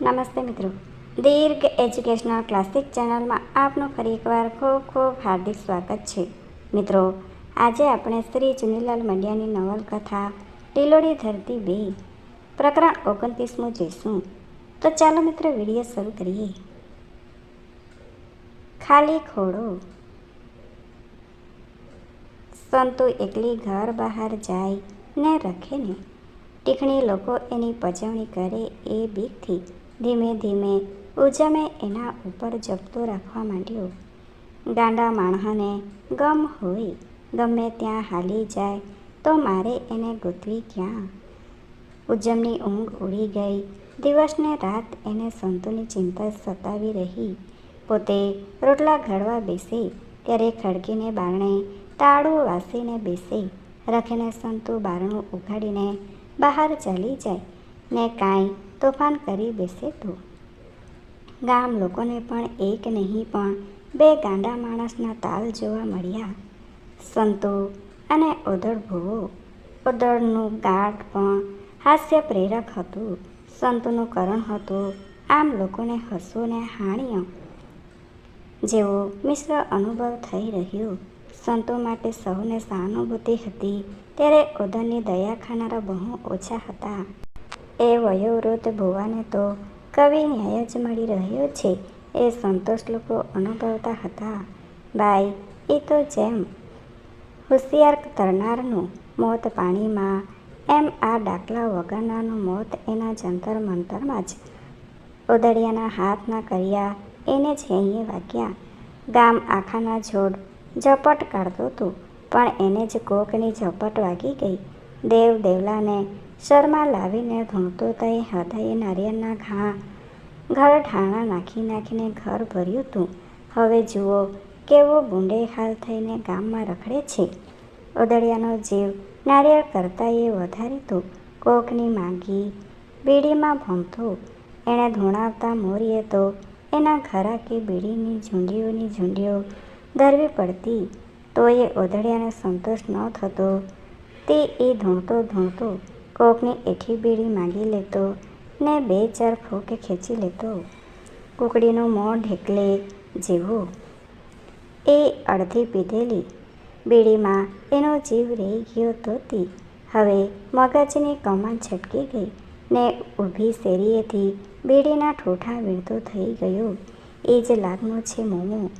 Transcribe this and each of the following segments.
નમસ્તે મિત્રો. દીર્ઘ educational classic ચેનલમાં આપનું ફરી એકવાર ખૂબ ખૂબ હાર્દિક સ્વાગત છે. મિત્રો, આજે આપણે શ્રી ચુનીલાલ મંડિયાની નવલકથા ટીલોડી ધરતી બે, પ્રકરણ ઓગણત્રીસમું જોઈશું. તો ચાલો મિત્રો વીડિયો શરૂ કરીએ. ખાલી ખોડો સંતુ એકલી ઘર બહાર જાય ને રખે ને ટીખણી લોકો એની પજવણી કરે એ બીકથી. ધીમે ધીમે ઉજમે એના ઉપર જપતો રાખવા માંડ્યો. ગાંડા માણસને ગમ હોય, ગમે ત્યાં હાલી જાય, તો મારે એને ગોતવી ક્યાં? ઉજમની ઊંઘ ઉડી ગઈ. દિવસને રાત એને સંતુની ચિંતા સતાવી રહી. પોતે રોટલા ઘડવા બેસે, ત્યારે ખડકીને બારણે તાળું વાસીને બેસે. રખીને સંતુ બારણું ઉઘાડીને બહાર ચાલી જાય. ને કાંઈ તોફાન કરી બેસે તો. ગામ લોકોને પણ એક નહીં, પણ બે ગાંડા માણસના તાલ જોવા મળ્યા. સંતો અને ઓદળ ભૂવો. ઓદળનું ગાઢ પણ હાસ્ય પ્રેરક હતું. સંતોનું કરણ હતું. આમ લોકોને હસવું ને હાણ્યો. જેવો મિશ્ર અનુભવ થઈ રહ્યો. સંતો માટે સૌને સહાનુભૂતિ હતી. ત્યારે ઓદળની દયા ખાનારા બહુ ઓછા હતા. એ વયોવૃદ્ધ ભુવાને તો કવિ ન્યાય જ મળી રહ્યો છે. એ સંતોષ લોકો અનુભવતા હતા. બાઈ એ તો જેમ હોશિયાર તરનારનું મોત પાણીમાં, એમ આ ડાકલા વગરનાનું મોત એના જંતર મંતરમાં જ. ઉદડિયાના હાથના કર્યા, એને જ હૈયે વાગ્યા. ગામ આખાના જોડ ઝપટ કાઢતું હતું પણ એને જ કોકની ઝપટ વાગી ગઈ. દેવ દેવલાને શરમાં લાવીને ધૂણતો તે હૃદયે નારિયેળના ઘા, ઘર ઢાણા નાખી નાખીને ઘર ભર્યું હતું હવે જુઓ, કેવો ગુંડે હાલ થઈને ગામમાં રખડે છે. ઉદળિયાનો જીવ નારિયેળ કરતાં એ વધારીતું કોકની માગી બીડીમાં ભમતો એણે ધૂણાવતા મોરીએ તો એના ઘરા કે બીડીની ઝૂંડીઓની ઝૂંડીઓ ધરવી પડતી. તો એ ઓધડિયાને સંતોષ ન થતો. તે એ ધૂણતો ધૂણતો કોકની એઠી બીડી માંગી લેતો ને બે ચાર ફૂંકે ખેંચી લેતો. કુકડીનું મોં ઢેકલે જેવું. એ અડધી પીધેલી. બીડીમાં એનો જીવ રહી ગયો તોતી. હવે મગજની કમાન છટકી ગઈ ને ઊભી શેરીએથી બીડીના ઠોઠા વીણતો થઈ ગયો. એ જ લાગનું છે મોમો.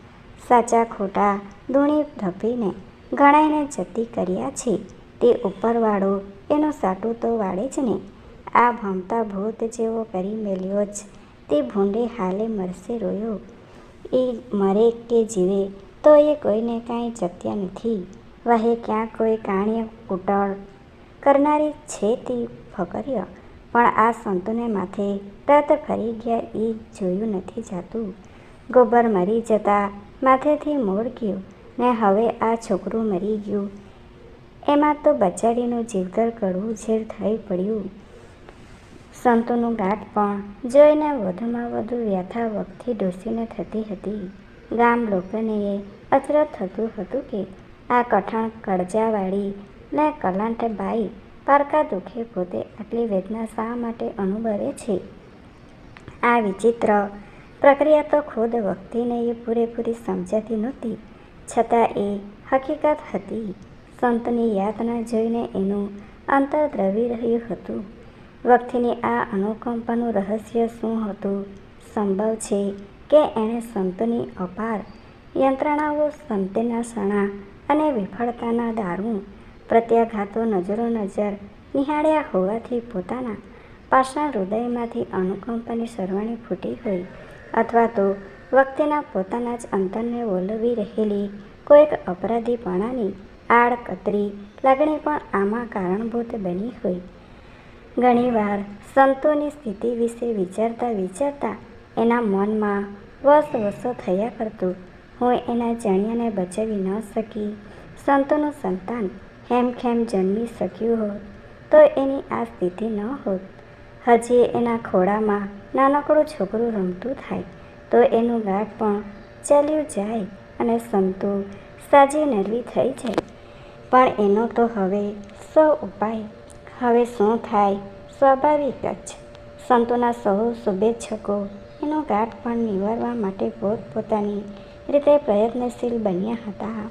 સાચા ખોટા દૂણી ધપીને ગણાઈને જતી કર્યા છે. તે ઉપરવાળો એનું સાટું તો વાળે જ ને. આ ભમતા ભૂત જેવો કરી મેલ્યો જ. તે ભૂંડે હાલે મરશે રોયો. એ મરે કે જીવે, તો એ કોઈને કાંઈ જત્યા નથી. વાહે ક્યાં કોઈ કાણ્ય કુટળ કરનારી છે તે ફકર્ય, પણ આ સંતોને માથે તત ફરી ગયા એ જોયું નથી જાતું. ગોબર મરી જતા માથેથી મોડ ગયું, ને હવે આ છોકરું મરી ગયું. એમાં તો બચાડીનું જીવતર કડવું ઝેર થઈ પડ્યું. સંતોનું ગાંઠ પણ જોઈને વધુમાં વધુ વ્યથા વખથી ડોસીને થતી હતી. ગામ લોકોને એ અથરત થતું હતું કે આ કઠણ કળજાવાળી ને કલાંટ બાઈ પારકા દુઃખે પોતે આટલી વેદના શા માટે અનુભવે છે? આ વિચિત્ર પ્રક્રિયા તો ખુદ વખતીને એ પૂરેપૂરી સમજાતી નહોતી. છતાં એ હકીકત હતી. સંતની યાતના જોઈને એનું અંતર દ્રવી રહ્યું હતું. વખતીની આ અનુકંપાનું રહસ્ય શું હતું? સંભવ છે કે એણે સંતની અપાર યંત્રણાઓ સંતના સણા અને વિફળતાના દારૂ, પ્રત્યાઘાતો નજરો નજર નિહાળ્યા હોવાથી પોતાના પાષાણ હૃદયમાંથી અનુકંપાની સરવાણી ફૂટી હોય અથવા તો વખતેના પોતાના જ અંતરને ઓલવી રહેલી કોઈક અપરાધીપણાની આડકતરી લાગણી પણ આમાં કારણભૂત બની હોય. ઘણીવાર સંતોની સ્થિતિ વિશે વિચારતા વિચારતા એના મનમાં વસ વસો થયા કરતું. હું એના જણિયાને બચાવી ન શકી. સંતોનું સંતાન હેમખેમ જન્મી શક્યું હોત, તો એની આ સ્થિતિ ન હોત. હજી એના ખોળામાં નાનકડું છોકરું રમતું થાય, તો એનું ગાઢ પણ ચાલ્યું જાય અને સંતો સાજી નરવી થઈ જાય. પણ એનો તો હવે સો ઉપાય. હવે શું થાય? સ્વાભાવિક જ. સંતોના સૌ શુભેચ્છકો. એનો ગાંઠ પણ નિવારવા માટે પોતપોતાની રીતે પ્રયત્નશીલ બન્યા હતા.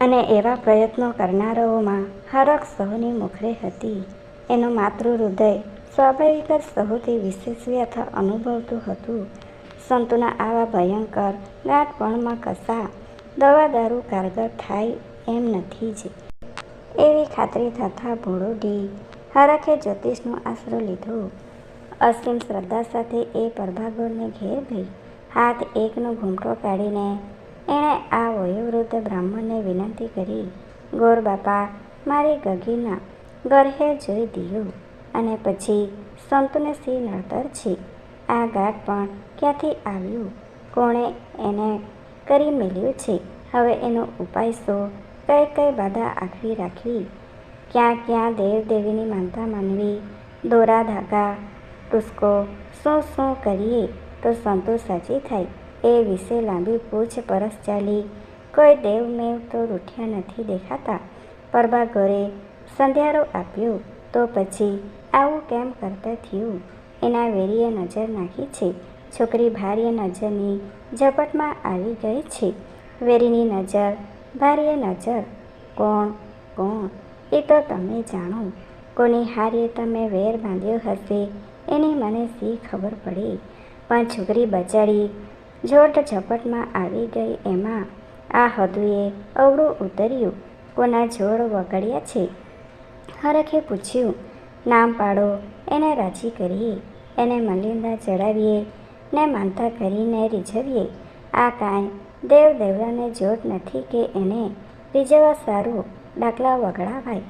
અને એવા પ્રયત્નો કરનારાઓમાં હરખ સૌની મુખરે હતી. એનું માતૃ હૃદય સ્વાભાવિક જ સહુથી વિશેષ વ્યથા અનુભવતું હતું. સંતોના આવા ભયંકર ગાંઠપણમાં કશા દવા દારૂ કારગર થાય એમ નથી જ. એવી ખાતરી થતાં ભોળોડી હરખે જ્યોતિષનો આશરો લીધો. અસીમ શ્રદ્ધા સાથે એ પરભાગોળને ઘેર ગઈ હાથ એકનો ઘૂમટો કાઢીને એણે આ વયોવૃદ્ધ બ્રાહ્મણને વિનંતી કરી, ગોર બાપા, મારી ગગીના ગરહે જોઈ દીયો. અને પછી, સંતને સિંહ નડતર છે. આ ગાઢ પણ ક્યાંથી આવ્યું? કોણે એને કરી મેલ્યું છે? હવે એનો ઉપાય શું. કઈ કઈ બાધા આખવી રાખવી ક્યાં ક્યાં દેવ દેવીની માનતા માનવી? દોરા ધાગા, ટુસ્કો, શું શું કરીએ તો સંતોષ સાચી થાય એ વિશે લાંબી પૂછપરછ ચાલી. કોઈ દેવમેવ તો રૂઠ્યા નથી દેખાતા. પરબા ઘરે સંધ્યારો આપ્યો તો પછી આવું કેમ કરતા થયું? એના વેરીએ નજર નાખી છે. છોકરી ભાર્ય નજરની ઝપટમાં આવી ગઈ છે. વેરીની નજર ભાર્ય નજર. કોણ? કોણ? એ તો તમે જાણો. કોની હારે તમે વેર બાંધ્યો હશે, એની મને સી ખબર પડી? પણ છોકરી બચાડી જોટ ઝપટમાં આવી ગઈ એમાં. આ હદુએ અવળું ઉતર્યું. કોના જોડ વગડ્યા છે? હરખે પૂછ્યું. નામ પાડો. એને રાજી કરીએ. એને મલિંદા ચડાવીએ. ને માનતા કરીને રીઝવીએ. આ કાંઈ દેવ દેવરાને જોડ નથી કે એને રીઝવવા સારું ડાકલા વગડાવાય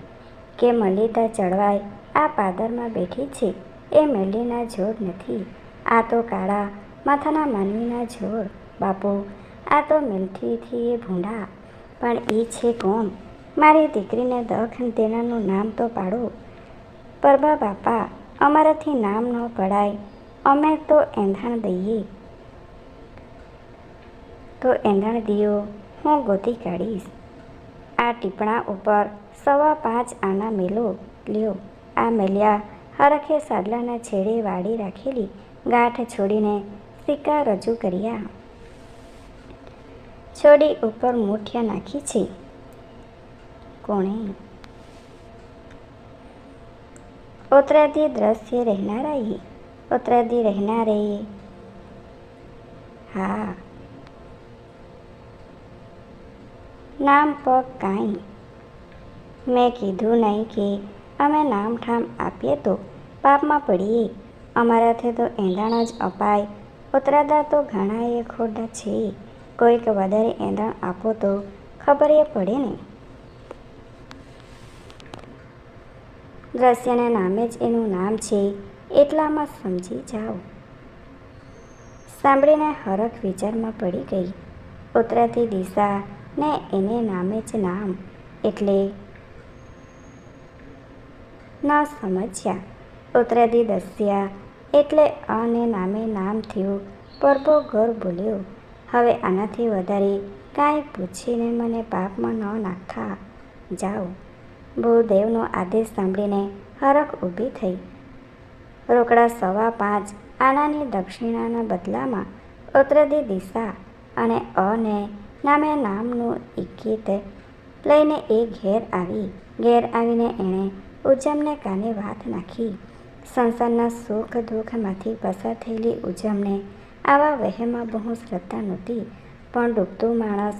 કે મલિતા ચડવાય આ પાદરમાં બેઠી છે, એ મેલીના જોડ નથી. આ તો કાળા માથાના માનવીના જોડ, બાપુ, આ તો મિલથીથી એ ભૂંડા. પણ એ છે કોમ. મારી દીકરીને દખ તેનાનું નામ તો પાડો. પરબા બાપા, અમારાથી નામ ન પડાય. અમે તો એંધાણ દઈએ. તો એંધણ દિયો, હું ગોતી કાઢીશ. આ ટીપણા ઉપર સવા પાંચ આના મેલો, લ્યો. આ મેલ્યા હરખે સાદલાના છેડે વાળી રાખેલી ગાંઠ છોડીને સિક્કા રજૂ કર્યા. છોડી ઉપર મૂઠિયા નાખી છે. કોણે? ઉતરાદી દ્રશ્ય રહેનારાએ ઉતરાદી રહેનારે, હા નામ પગ કાંઈ. મેં કીધું નહીં કે અમે નામ ઠામ આપીએ તો પાપમાં પડીએ. અમારાથી તો એંધાણ જ અપાય. ઉતરાદા તો ઘણા એ ખોટા છે. કોઈક વધારે એંધાણ આપો તો ખબર એ પડે ને. દ્રશ્યના નામે જ એનું નામ છે. એટલામાં સમજી જાઓ. સાંભળીને હરખ વિચારમાં પડી ગઈ. ઉતરાતી દિશા ને એને નામે જ નામ એટલે ન સમજ્યા. ઉતરેદી દસ્યા એટલે અને નામે નામ થયું. પરબો ઘર બોલ્યો હવે આનાથી વધારે કાંઈ પૂછીને મને પાપમાં ન નાખા. જાઓ. ભૂદેવનો આદેશ સાંભળીને હરખ ઊભી થઈ. રોકડા સવા પાંચ આનાની દક્ષિણાના બદલામાં ઉત્તરદી દિશા અને અને નામે નામનું ઇકિત લઈને એ ઘેર આવી. ઘેર આવીને એણે ઉજમને કાને વાત નાખી. સંસારના સુખ દુઃખમાંથી પસાર થયેલી ઉજમને આવા વહેમાં બહુ શ્રદ્ધા નહોતી, પણ ડૂબતું માણસ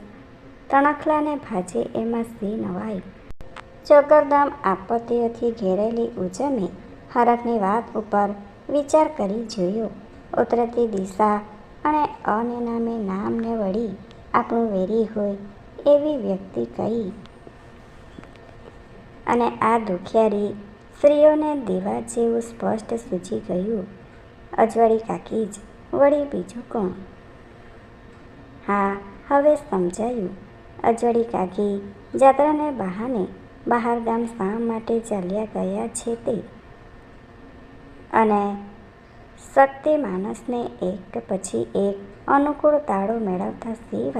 તણખલાને ભાજે એમાં સી નવાય ચોકરદામ આપત્તિઓથી ઘેરેલી ઉજમે હરખની વાત ઉપર વિચાર કરી જોયો. ઉતરતી દિશા અને અનિનામે નામને વળી આપણું વેરી હોય એવી વ્યક્તિ કહી અને આ દુખિયારી સ્ત્રીઓને દીવા જેવું સ્પષ્ટ સૂચી ગયું. અજવાળી કાકી જ, વળી બીજું કોણ? હા, હવે સમજાયું. અજવાળી કાકી જાત્રાને બહાને બહારગામ શા માટે ચાલ્યા ગયા છે તે? અને શક્તિ માણસને એક પછી એક અનુકૂળ તાળો મેળવતા સી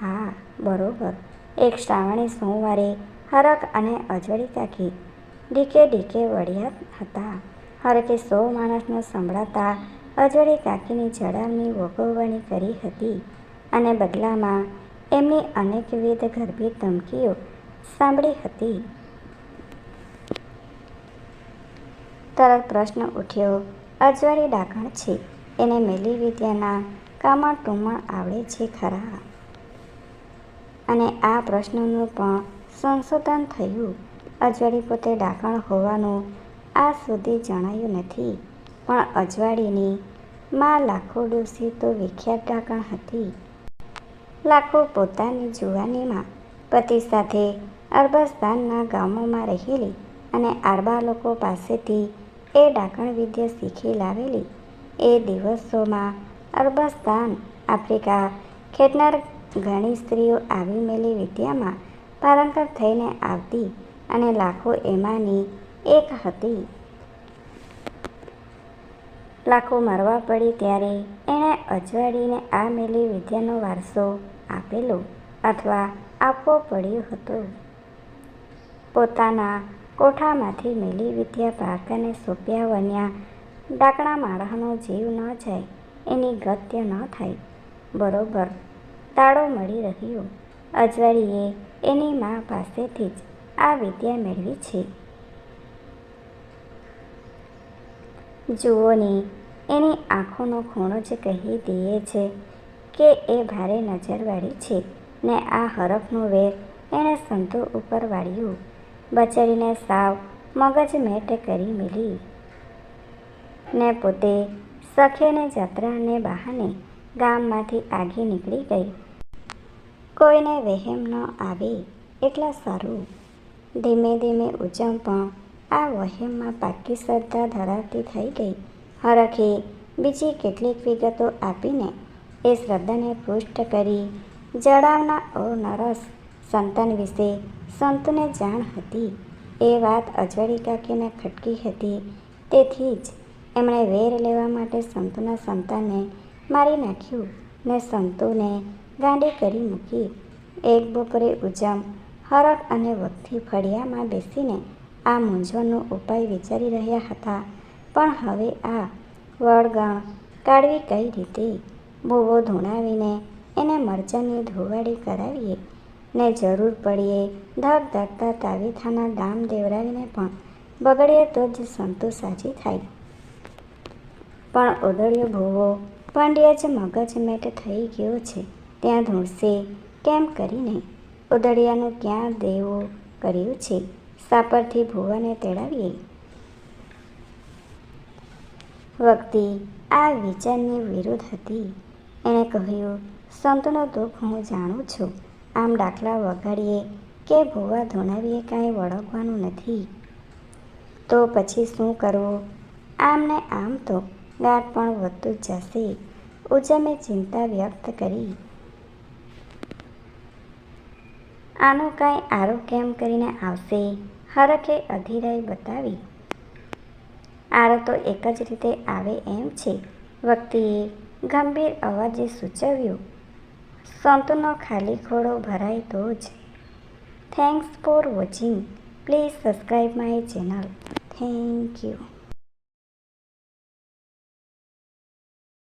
હા, બરોબર. એક શ્રાવણી સોમવારે હરક અને અજવાળી કાકી ડીકે ડીકે વળ્યા હતા. હરકે સો માણસને સંભળાતા અજોડી કાકીની જડાવની વગોવણી કરી હતી અને બદલામાં એમની અનેકવિધ ગરબી ધમકીઓ સાંભળી હતી. તરત પ્રશ્ન ઉઠ્યો, અજવાળી ડાકણ છે? એને મેલી વિદ્યાના કામણ ટુમણ આવડે છે ખરા. અને આ પ્રશ્નનું પણ સંશોધન થયું. અજવાળી પોતે ડાકણ હોવાનું આ સુધી જણાયું નથી. પણ અજવાળીની માં લાખો ડોસી તો વિખ્યાત ડાકણ હતી. લાખો પોતાની જુવાનીમાં પતિ સાથે અરબસ્તાનના ગામોમાં રહેલી અને આરબા લોકો પાસેથી એ ડાકણ વિદ્યા શીખી લાવેલી. એ દિવસોમાં અરબસ્તાન, આફ્રિકા ખેડનાર ઘણી સ્ત્રીઓ આવી મેલી વિદ્યામાં પારંગત થઈને આવતી અને લાખો એમાંની એક હતી. લાખો મરવા પડી ત્યારે એણે અજવાળીને આ મેલી વિદ્યાનો વારસો આપેલો અથવા આપવો પડ્યો હતો. પોતાના કોઠામાંથી મેલી વિદ્યા પાર્કને સોંપ્યા વન્યા ડાકણા માળાનો જીવ ન જાય એની ગત્ય ન થાય બરોબર, તાળો મળી રહ્યો. અજવાળીએ એની મા પાસેથી જ આ વિદ્યા મેળવી છે. જુઓની એની આંખોનો ખૂણો જ કહી દે છે કે એ ભારે નજરવાળી છે ને આ હરફનું વેર એણે સંતો ઉપર વાળ્યું. બચારીને સાવ મગજ મેટ કરી મેલી. ને પોતે સખેને જાત્રાને બહાને ગામમાંથી આઘી નીકળી ગઈ. કોઈને વહેમ ન આવે એટલા સારું. ધીમે ધીમે ઉજમ પણ આ વહેમમાં પાકી શ્રદ્ધા ધરાવતી થઈ ગઈ. હરખે બીજી કેટલીક વિગતો આપીને એ શ્રદ્ધાને પુષ્ટ કરી જડાવના અનરસ સંતાન વિશે સંતને જાણ હતી. એ વાત અજવાળી કાકીને ખટકી હતી તેથી જ એમણે વેર લેવા માટે સંતોના સંતાનને મારી નાખ્યું ને સંતોને ગાંડી કરી મૂકી. એક બપોરે ઉજમ, હરખ અને વખથી ફળિયામાં બેસીને આ મૂંઝવણનો ઉપાય વિચારી રહ્યા હતા. પણ હવે આ વળગણ કાઢવી કઈ રીતે? ભૂવો ધૂણાવીને એને મરચાંની ધોવાડી કરાવીએ ને જરૂર પડીએ ધક ધકતા તાવીથાના ડામ દેવડાવીને પણ બગડીએ તો જ સંતો સાજી થાય. પણ ઓદળ્યો ભોવો. પાંડ્ય જ મગજ મેટ થઈ ગયો છે, ત્યાં ધૂળશે કેમ કરીને ઉદળિયાનું ક્યાં દેવું કર્યું છે? સાપરથી ભુવાને તેડાવીએ. વખતે આ વિચારની વિરુદ્ધ હતી. એણે કહ્યું, સંતનો દુઃખ હું જાણું છું. આમ દાખલા વગાડીએ કે ભુવા ધોણાવીએ કાંઈ વળગવાનું નથી. તો પછી શું કરવું? આમ ને આમ તો ગાંઠ પણ વધતું જશે. ઉજમે ચિંતા વ્યક્ત કરી. આનું કાંઈ આરો કેમ કરીને આવશે? હરખે અધિરાય બતાવી. આરો તો એક જ રીતે આવે એમ છે. વ્યક્તિએ ગંભીર અવાજે સૂચવ્યું, સંતનો ખાલી ખોડો ભરાય તો જ. Thanks for watching please subscribe my channel thank you